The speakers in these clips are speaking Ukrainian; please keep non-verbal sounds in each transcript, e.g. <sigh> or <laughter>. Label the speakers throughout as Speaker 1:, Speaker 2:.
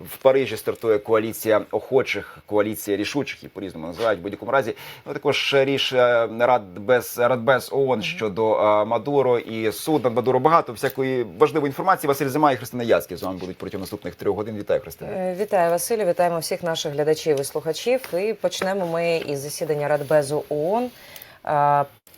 Speaker 1: В Парижі стартує коаліція охочих, коаліція рішучих і по-різному називають в будь-якому разі. Ну також ріш е, Радбез Радбез ООН щодо е, Мадуро і суд над Мадуро. Багато всякої важливої інформації. Василь Зима і Христина Яцький з вами будуть протягом наступних трьох годин. Вітаю, Христина.
Speaker 2: Е, Вітаю Василю, вітаємо всіх наших глядачів і слухачів. І почнемо ми із засідання Радбезу ООН,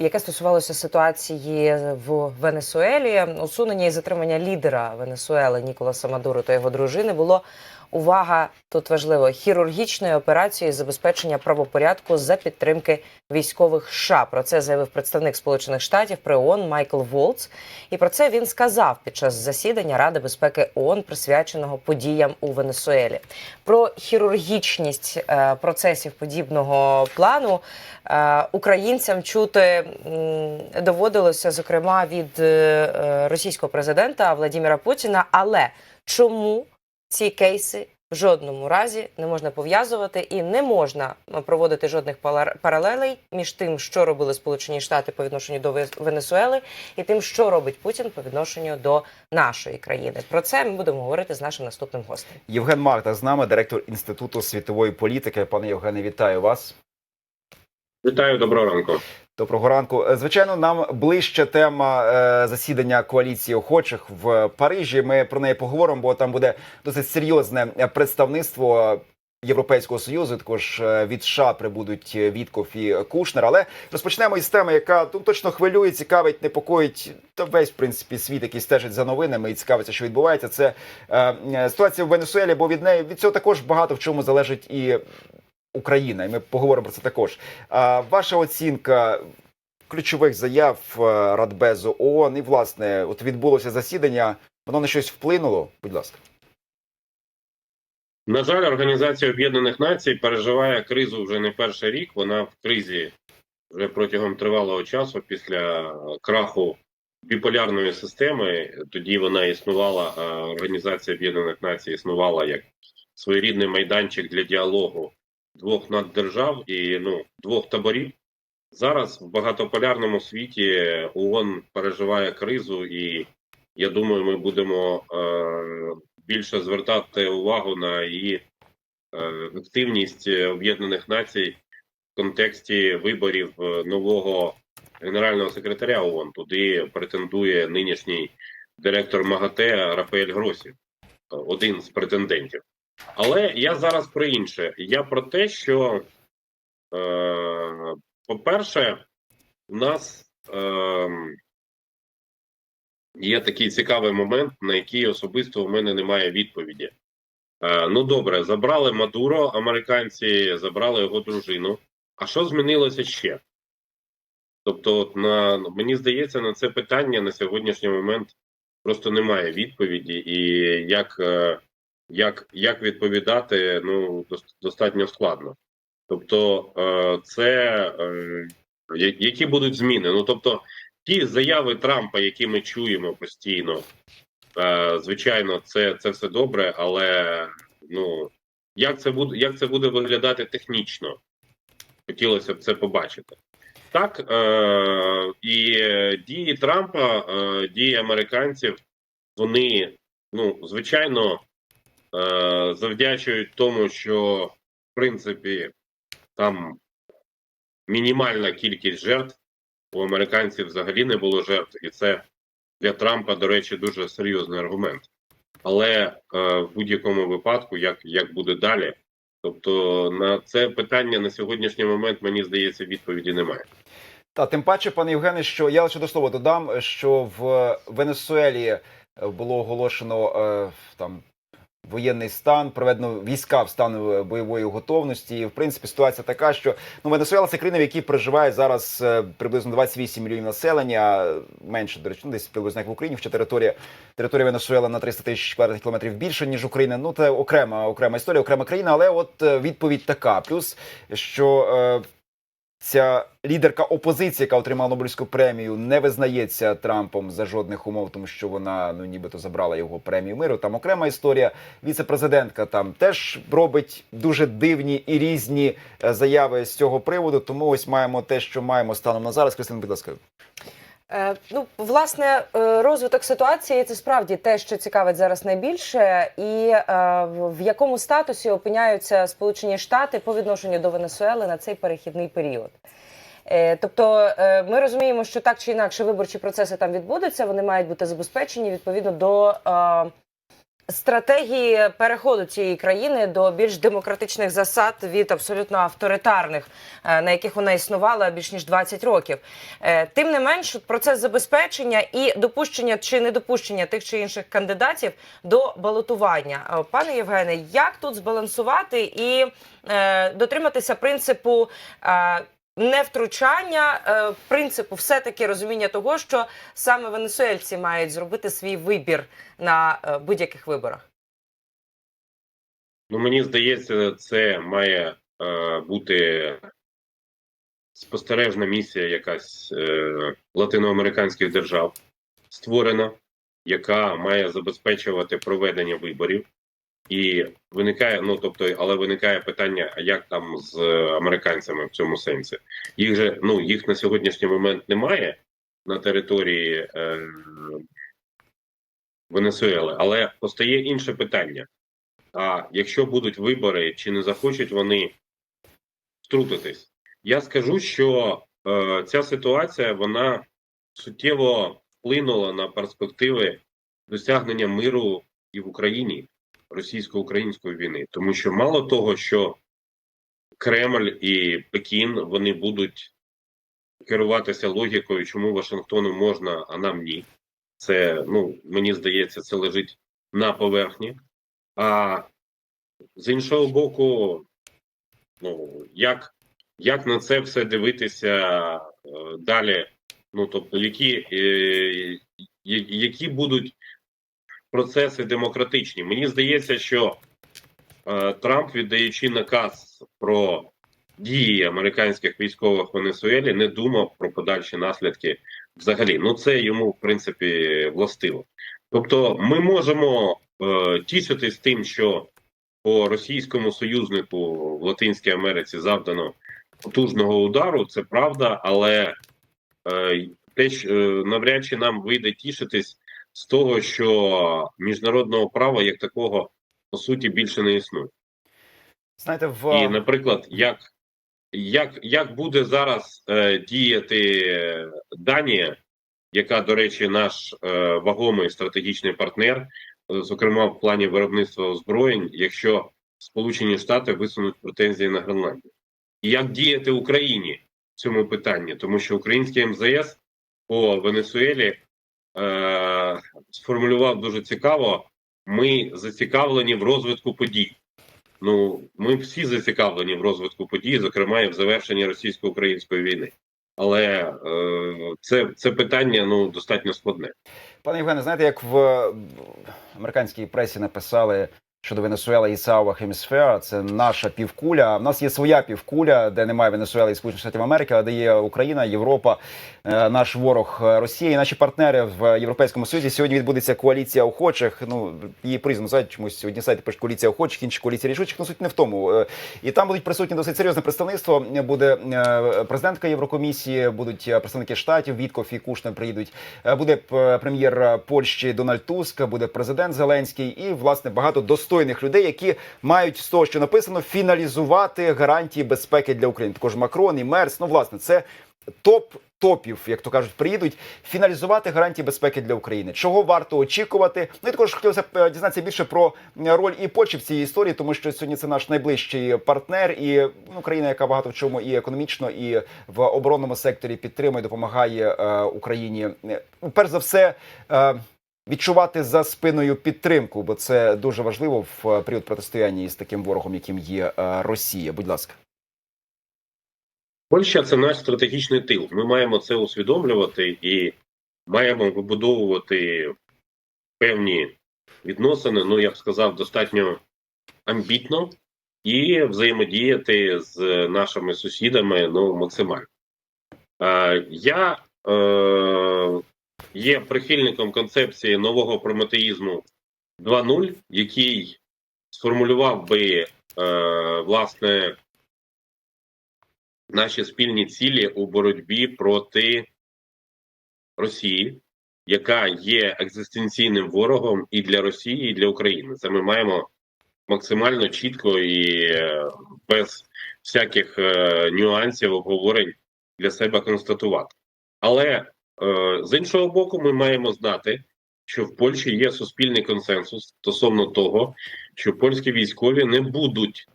Speaker 2: яке стосувалося ситуації в Венесуелі. Усунення і затримання лідера Венесуели Ніколаса Мадуро та його дружини було. Увага тут важливо хірургічної операції забезпечення правопорядку за підтримки військових США. Про це заявив представник Сполучених Штатів при ООН Майкл Волц. І про це він сказав під час засідання Ради безпеки ООН, присвяченого подіям у Венесуелі. Про хірургічність е, процесів подібного плану е, українцям чути доводилося зокрема від е, російського президента Владимира Путіна. Але чому ці кейси в жодному разі не можна пов'язувати і не можна проводити жодних паралелей між тим, що робили Сполучені Штати по відношенню до Венесуели, і тим, що робить Путін по відношенню до нашої країни. Про це ми будемо говорити з нашим наступним гостем.
Speaker 1: Євген Марта з нами, директор інституту світової політики. Пане Євгене, вітаю вас.
Speaker 3: Вітаю, доброго ранку.
Speaker 1: Доброго ранку. Е, Звичайно, нам ближче тема е, засідання коаліції охочих в Парижі. Ми про неї поговоримо, бо там буде досить серйозне е, представництво. Європейського союзу також від США прибудуть Вітков і Кушнер. Але розпочнемо із теми, яка ну, точно хвилює, цікавить, непокоїть та весь в принципі світ, який стежить за новинами і цікавиться, що відбувається. Це е, ситуація в Венесуелі, бо від неї від цього також багато в чому залежить і Україна, і ми поговоримо про це також. А ваша оцінка ключових заяв е, Радбезу ООН і власне, от відбулося засідання. Воно на щось вплинуло? Будь ласка.
Speaker 3: На жаль, Організація Об'єднаних Націй переживає кризу вже не перший рік. Вона в кризі вже протягом тривалого часу після краху біполярної системи. Тоді вона існувала. Організація Об'єднаних Націй існувала як своєрідний майданчик для діалогу двох наддержав і ну двох таборів. Зараз в багатополярному світі ООН переживає кризу, і я думаю, ми будемо е, більше звертати увагу на її е, активність Об'єднаних Націй в контексті виборів е, нового генерального секретаря ООН. Туди претендує нинішній директор МАГАТЕ Рафаель Гросі, е, один з претендентів. Але я зараз про інше. Я про те, що, е, по-перше, у нас е, є такий цікавий момент, на який особисто у мене немає відповіді. Е, ну добре, забрали Мадуро, американці забрали його дружину. А що змінилося ще? Тобто, от на мені здається, на це питання на сьогоднішній момент просто немає відповіді, і як, е, як, як відповідати, ну достатньо складно. Тобто, е, це е, які будуть зміни? Ну тобто, ті заяви Трампа, які ми чуємо постійно, е, звичайно, це, це все добре, але ну як це буде, як це буде виглядати технічно? Хотілося б це побачити. Так, і дії Трампа, дії американців, вони, ну, звичайно, завдячують тому, що в принципі там мінімальна кількість жертв. У американців взагалі не було жертв, і це для Трампа, до речі, дуже серйозний аргумент. Але е, в будь-якому випадку, як, як буде далі, тобто на це питання на сьогоднішній момент, мені здається, відповіді немає.
Speaker 1: Та тим паче, пане Євгене, що я лише до слова додам, що в Венесуелі е, було оголошено е, там. Воєнний стан проведено війська в стан е, бойової готовності. І, в принципі, ситуація така, що ну Венесуела це країна, в якій проживає зараз е, приблизно 28 мільйонів населення, менше до речі, ну, десь приблизно як в Україні. Хоча територія територія Венесуела на 300 тисяч квадратних кілометрів більше ніж Україна. Ну це окрема окрема історія, окрема країна. Але от е, відповідь така. Плюс що ця лідерка опозиції, яка отримала Нобелівську премію, не визнається Трампом за жодних умов, тому що вона ну нібито забрала його премію миру. Там окрема історія. Віце-президентка там теж робить дуже дивні і різні е, заяви з цього приводу. Тому ось маємо те, що маємо станом на зараз. Кристина, будь ласка.
Speaker 2: Е, Ну, власне, е, розвиток ситуації це справді те, що цікавить зараз найбільше, і е, в- якому статусі опиняються Сполучені Штати по відношенню до Венесуели на цей перехідний період. Тобто ми розуміємо, що так чи інакше виборчі процеси там відбудуться, вони мають бути забезпечені відповідно до стратегії переходу цієї країни до більш демократичних засад від абсолютно авторитарних, е, на яких вона існувала більш ніж 20 років. Е, Тим не менш, процес забезпечення і допущення чи недопущення тих чи інших кандидатів до балотування. Е, Пане Євгене, як тут збалансувати і дотриматися принципу? Невтручання е, принципу, все таки розуміння того, що саме венесуельці мають зробити свій вибір на е, будь-яких виборах.
Speaker 3: Ну, мені здається, це має е, бути спостережна місія якась е, латиноамериканських держав створена, яка має забезпечувати проведення виборів. І виникає, ну тобто, але виникає питання, а як там з американцями в цьому сенсі? Їх же ну їх на сьогоднішній момент немає на території е, Венесуели, але постає інше питання. А якщо будуть вибори, чи не захочуть вони втрутитись? Я скажу, що е, ця ситуація вона суттєво вплинула на перспективи досягнення миру і в Україні російсько-української війни, тому що мало того, що Кремль і Пекін вони будуть керуватися логікою, чому Вашингтону можна, а нам ні. Це ну мені здається, це лежить на поверхні. А з іншого боку, ну як, як на це все дивитися е, далі? Ну тобто, які, е, які будуть процеси демократичні? Мені здається, що е, Трамп, віддаючи наказ про дії американських військових в Венесуелі, не думав про подальші наслідки взагалі. Ну це йому в принципі властиво. Тобто, ми можемо е, тішитись тим, що по російському союзнику в Латинській Америці завдано потужного удару, це правда, але е, те, що е, навряд чи нам вийде тішитись з того, що міжнародного права як такого по суті більше не існує.
Speaker 1: Знаєте, в
Speaker 3: І, наприклад, як, як, як буде зараз е, діяти Данія, яка, до речі, наш е, вагомий стратегічний партнер, е, зокрема в плані виробництва озброєнь, якщо Сполучені Штати висунуть претензії на Гренландію, і як діяти Україні в цьому питанні, тому що український МЗС по Венесуелі е, сформулював дуже цікаво: ми зацікавлені в розвитку подій. Ну, ми всі зацікавлені в розвитку подій, зокрема і в завершенні російсько-української війни. Але е, це, це питання ну достатньо складне.
Speaker 1: Пане Євгене, знаєте, як в американській пресі написали щодо Венесуели і Сауа Хемісфера, це наша півкуля. У нас є своя півкуля, де немає Венесуели і Сполучених Штатів Америки, а де є Україна, Європа, е, наш ворог е, Росія і наші партнери в Європейському Союзі. Сьогодні відбудеться коаліція охочих. Ну її призвано знають, чомусь одні сайти пишуть коаліція охочих, інші коаліція рішучих. Ну суть не в тому. Е, І там будуть присутні досить серйозне представництво. Буде президентка Єврокомісії, будуть представники штатів. Вітков і Кушнер приїдуть. Буде прем'єр Польщі Дональд Туск, буде президент Зеленський і власне багато достойних людей, які мають з того, що написано, фіналізувати гарантії безпеки для України. Також Макрон і Мерс. Ну власне, це топ. Топів, як то кажуть, приїдуть фіналізувати гарантії безпеки для України. Чого варто очікувати? Ну і також хотілося б е, дізнатися більше про роль і Польщі в цій історії, тому що сьогодні це наш найближчий партнер і ну, країна, яка багато в чому і економічно, і в оборонному секторі підтримує, допомагає е, Україні. Е, Перш за все. Е, Відчувати за спиною підтримку, бо це дуже важливо в е, період протистояння із таким ворогом, яким є е, Росія. Будь ласка.
Speaker 3: Польща це наш стратегічний тил. Ми маємо це усвідомлювати і маємо вибудовувати певні відносини. Ну я б сказав, достатньо амбітно і взаємодіяти з нашими сусідами ну максимально. Е, я е, є прихильником концепції нового прометеїзму 2.0, який сформулював би е, власне наші спільні цілі у боротьбі проти Росії, яка є екзистенційним ворогом і для Росії, і для України. Це ми маємо максимально чітко і е, без всяких е, нюансів обговорень для себе констатувати. Але з іншого боку, ми маємо знати, що в Польщі є суспільний консенсус стосовно того, що польські військові не будуть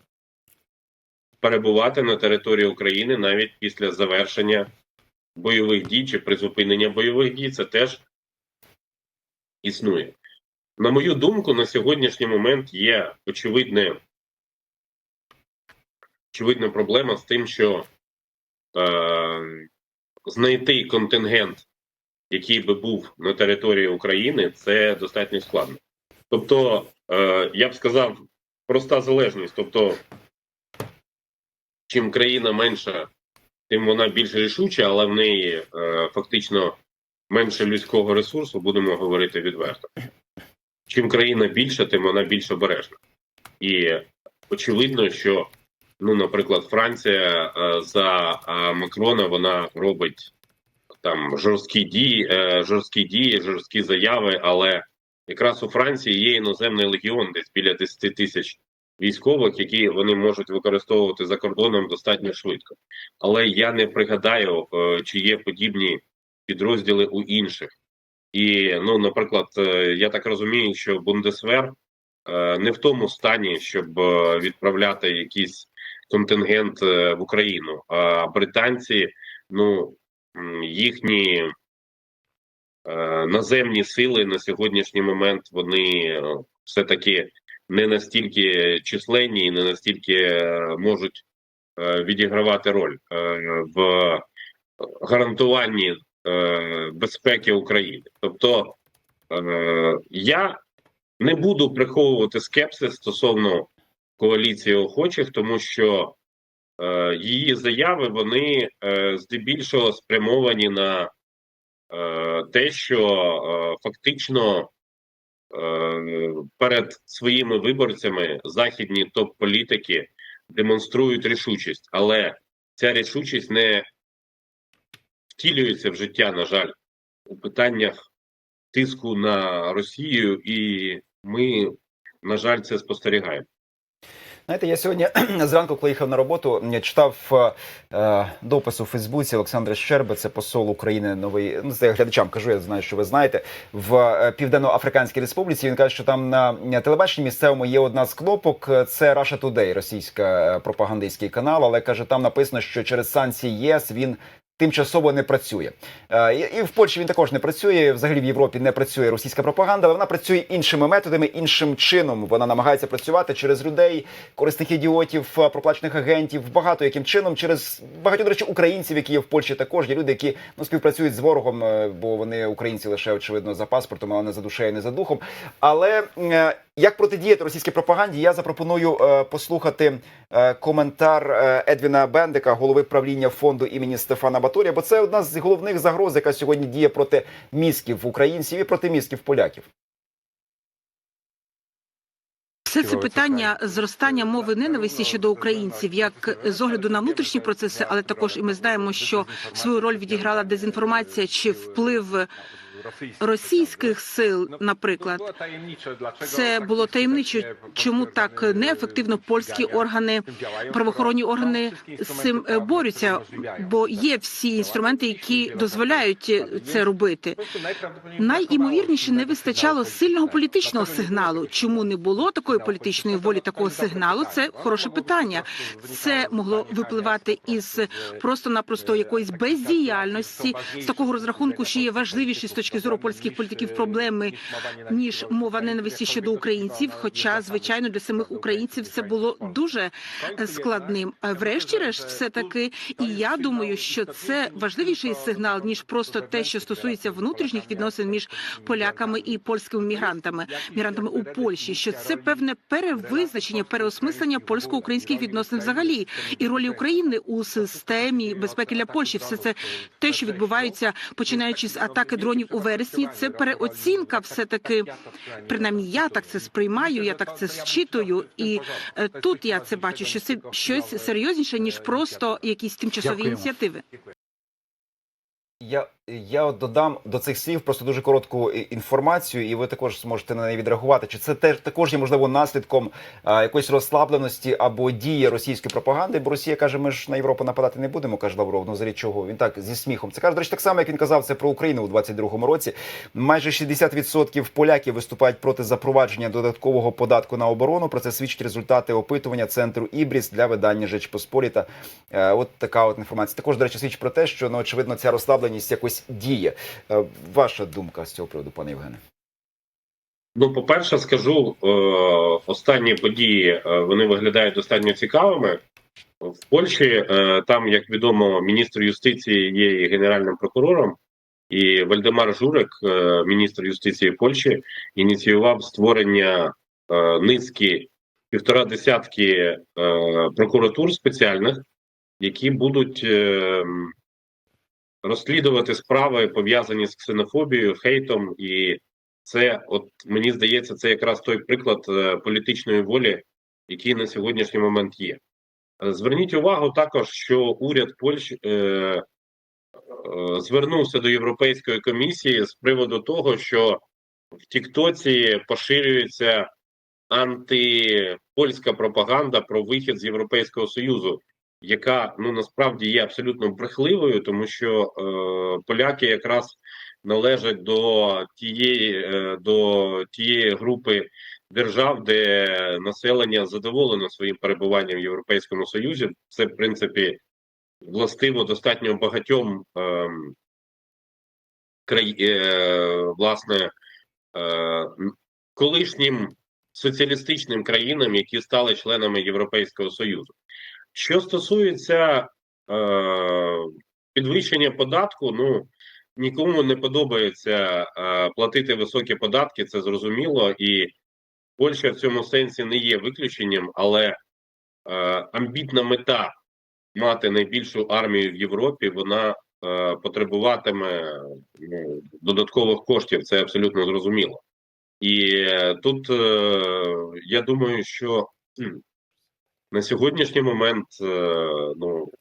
Speaker 3: перебувати на території України навіть після завершення бойових дій чи призупинення бойових дій. Це теж існує. На мою думку, на сьогоднішній момент є очевидне, очевидна проблема з тим, що е, знайти контингент, який би був на території України, це достатньо складно. Тобто, е, я б сказав, проста залежність. Тобто, чим країна менша, тим вона більш рішуча, але в неї е, фактично менше людського ресурсу, будемо говорити відверто. Чим країна більша, тим вона більш обережна. І очевидно, що, ну, наприклад, Франція е, за е, Макрона вона робить там жорсткі дії, е, жорсткі дії, жорсткі заяви, але якраз у Франції є іноземний легіон, десь біля 10 тисяч військових, які вони можуть використовувати за кордоном достатньо швидко. Але я не пригадаю, е, чи є подібні підрозділи у інших. І, ну, наприклад, е, я так розумію, що Бундесвер не в тому стані, щоб відправляти якийсь контингент в Україну. А британці, ну їхні е, наземні сили на сьогоднішній момент вони е, все-таки не настільки численні і не настільки е, можуть відігравати роль в гарантуванні безпеки України. Тобто я не буду приховувати скепсис стосовно коаліції охочих, тому що її заяви вони е, здебільшого спрямовані на е, те, що е, фактично е, перед своїми виборцями західні топ-політики демонструють рішучість, але ця рішучість не втілюється в життя, на жаль, у питаннях тиску на Росію, і ми, на жаль, це спостерігаємо.
Speaker 1: Знаєте, я сьогодні <clears throat> зранку, коли їхав на роботу, я читав е, допис у Фейсбуці Олександра Щерби, це посол України новий. Ну це глядачам кажу, я знаю, що ви знаєте, в е, Південно-Африканській Республіці. Він каже, що там на телебаченні місцевому є одна з кнопок. Це Russia Today, російська е, пропагандистський канал. Але каже, там написано, що через санкції ЄС він. Тимчасово не працює Е, і в Польщі він також не працює. Взагалі в Європі не працює російська пропаганда, але вона працює іншими методами, іншим чином. Вона намагається працювати через людей, корисних ідіотів, е, проплачених агентів, багато яким чином, через багато до речі, українців, які є в Польщі, також є люди, які ну співпрацюють з ворогом, е, бо вони українці лише очевидно за паспортом, але не за душею, не за духом. Але як протидіяти російській пропаганді, я запропоную е, послухати е, коментар е, Едвіна Бендика, голови правління фонду імені Стефана Баторія, бо це одна з головних загроз, яка сьогодні діє проти мізків українців і проти мізків поляків.
Speaker 4: Все це питання зростання мови ненависті щодо українців, як з огляду на внутрішні процеси, але також і ми знаємо, що свою роль відіграла дезінформація чи вплив російських сил, наприклад. Це було таємничо, чому так неефективно польські органи, правоохоронні органи з цим е, борються, бо є всі інструменти, які дозволяють це робити. Найімовірніше не вистачало сильного політичного сигналу. Чому не було такої політичної волі, такого сигналу? Це хороше питання. Це могло випливати із просто-напросто якоїсь бездіяльності з такого розрахунку, що є важливіші з точки зору польських політиків проблеми ніж мова ненависті щодо українців. Хоча, звичайно, для самих українців це було дуже складним. А Врешті-решт, все таки, і я думаю, що це важливіший сигнал ніж просто те, що стосується внутрішніх відносин між поляками і польськими мігрантами, мігрантами у Польщі. Що це певне перевизначення, переосмислення польсько-українських відносин взагалі і ролі України у системі безпеки для Польщі. Все це те, що відбувається, починаючи з атаки дронів у вересні. Це переоцінка, все таки принаймні я так це сприймаю. Я так це зчитую, і е, тут я це бачу, що це щось серйозніше ніж просто якісь тимчасові
Speaker 5: Дякуємо.
Speaker 4: ініціативи.
Speaker 1: Я Я от додам до цих слів просто дуже коротку інформацію, і ви також зможете на неї відреагувати. Чи це теж також є можливо наслідком а, якоїсь розслабленості або дії російської пропаганди? Бо Росія каже, ми ж на Європу нападати не будемо, каже Лавров. Ну взагалі чого? Він так зі сміхом. Це каже, до речі, так само, як він казав це про Україну у 22-му році. Майже 60% поляків виступають проти запровадження додаткового податку на оборону. Про це свідчать результати опитування центру Ібріс для видання Жеч Посполіта. Е, От така от інформація. Також, до речі, свідчить про те, що ну очевидно ця розслабленість якось діє. Е, Ваша думка з цього приводу, пане Євгене?
Speaker 3: Ну, по-перше, скажу, е, останні події е, вони виглядають достатньо цікавими. В Польщі там, як відомо, міністр юстиції є і генеральним прокурором, і Вальдемар Журик, міністр юстиції Польщі, ініціював створення низки півтора десятки прокуратур спеціальних, які будуть е, розслідувати справи пов'язані з ксенофобією, хейтом і це, от мені здається, це якраз той приклад е, політичної волі, який на сьогоднішній момент є. Е, Зверніть увагу також, що уряд Польщі е, е, звернувся до Європейської комісії з приводу того, що в Тіктоці поширюється антипольська пропаганда про вихід з Європейського Союзу, яка ну насправді є абсолютно брехливою, тому що е, поляки якраз належать до тієї е, до тієї групи держав, де населення задоволено своїм перебуванням в Європейському Союзі. Це в принципі властиво достатньо багатьом ем, край, е, власне е, колишнім соціалістичним країнам, які стали членами Європейського Союзу. Що стосується е, підвищення податку, ну нікому не подобається е, платити високі податки, це зрозуміло, і Польща в цьому сенсі не є виключенням, але е, амбітна мета мати найбільшу армію в Європі, вона е, потребуватиме ну, додаткових коштів, це абсолютно зрозуміло. І е, тут е, я думаю, що на сьогоднішній момент е, ну,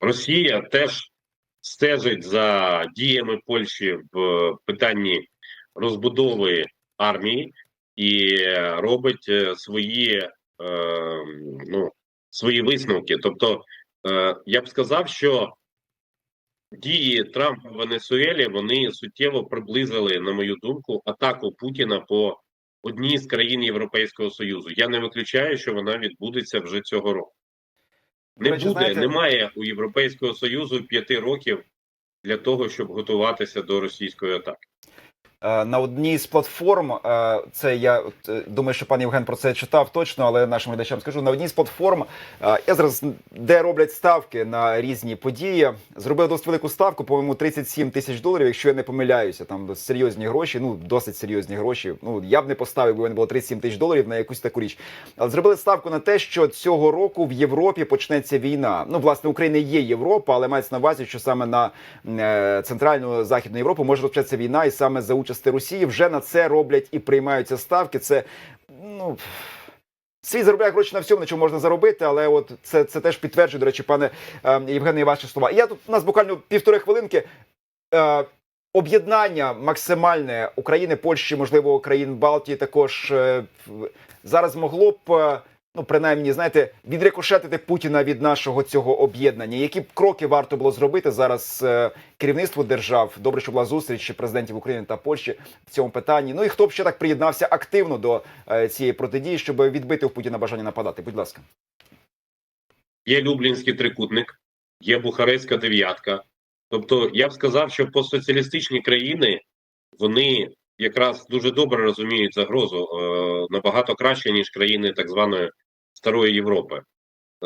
Speaker 3: Росія теж стежить за діями Польщі в питанні розбудови армії і робить е, свої, е, ну, свої висновки. Тобто, я б сказав, що дії Трампа в Венесуелі вони суттєво приблизили, на мою думку, атаку Путіна по одній з країн Європейського Союзу. Я не виключаю, що вона відбудеться вже цього року. Не
Speaker 1: речі,
Speaker 3: буде,
Speaker 1: знаєте-
Speaker 3: немає у Європейського Союзу п'яти років для того, щоб готуватися до російської атаки.
Speaker 1: Е, На одній з платформ, е, це я е, думаю, що пан Євген про це читав точно, але нашим глядачам скажу. На одній з платформ я зараз де роблять ставки на різні події. Зробив досить велику ставку, по-моєму, 37 тисяч доларів, якщо я не помиляюся. Там серйозні гроші, ну досить серйозні гроші. Ну я б не поставив, бо мене було 37 тисяч доларів на якусь таку річ. Але зробили ставку на те, що цього року в Європі почнеться війна. Ну, власне, Україна є Європа, але мається на увазі, що саме на центральну західну Європу може розпочатися війна, і саме за участі Росії вже на це роблять і приймаються ставки. Це ну. Світ заробляє гроші на всьому, на чому можна заробити, але от це, це теж підтверджує, до речі, пане е, Євгене, і ваші слова. І я тут у нас буквально півтори хвилинки. Е, об'єднання максимальне України, Польщі, можливо, країн Балтії також е, зараз могло б. Ну, принаймні, знаєте, відрикошетити Путіна від нашого цього об'єднання. Які кроки варто було зробити зараз е, керівництву держав? Добре, що була зустріч президентів України та Польщі в цьому питанні. Ну і хто б ще так приєднався активно до е, цієї протидії, щоб відбити у Путіна бажання нападати? Будь ласка.
Speaker 3: Є Люблінський трикутник, є Бухарестська дев'ятка. Тобто, я б сказав, що постсоціалістичні країни вони якраз дуже добре розуміють загрозу е, набагато краще, ніж країни так званої Старої Європи.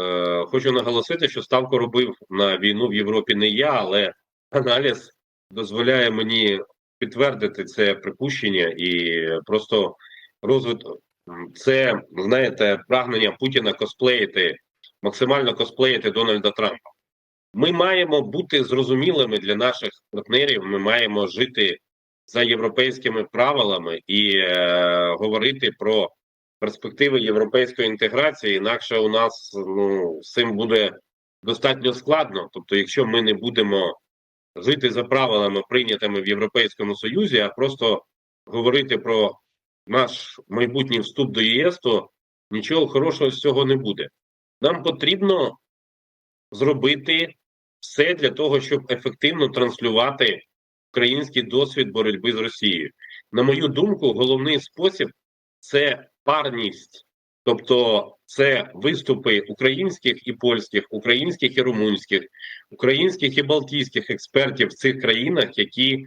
Speaker 3: Е, хочу наголосити, що ставку робив на війну в Європі не я, але аналіз дозволяє мені підтвердити це припущення і просто розвиток. Це знаєте, прагнення Путіна косплеїти, максимально косплеїти Дональда Трампа. Ми маємо бути зрозумілими для наших партнерів. Ми маємо жити за європейськими правилами і е, говорити про перспективи європейської інтеграції. Інакше у нас ну з цим буде достатньо складно. Тобто, якщо ми не будемо жити за правилами, прийнятими в Європейському Союзі, а просто говорити про наш майбутній вступ до ЄС, то нічого хорошого з цього не буде. Нам потрібно зробити все для того, щоб ефективно транслювати український досвід боротьби з Росією. На мою думку, головний спосіб це парність, тобто це виступи українських і польських, українських і румунських, українських і балтійських експертів в цих країнах, які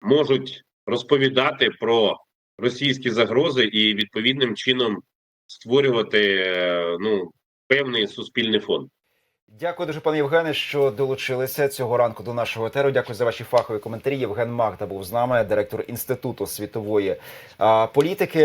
Speaker 3: можуть розповідати про російські загрози і відповідним чином створювати е, ну певний суспільний фон.
Speaker 1: Дякую дуже, пане Євгене, що долучилися цього ранку до нашого етеру. Дякую за ваші фахові коментарі. Євген Магда був з нами, директор інституту світової а, політики.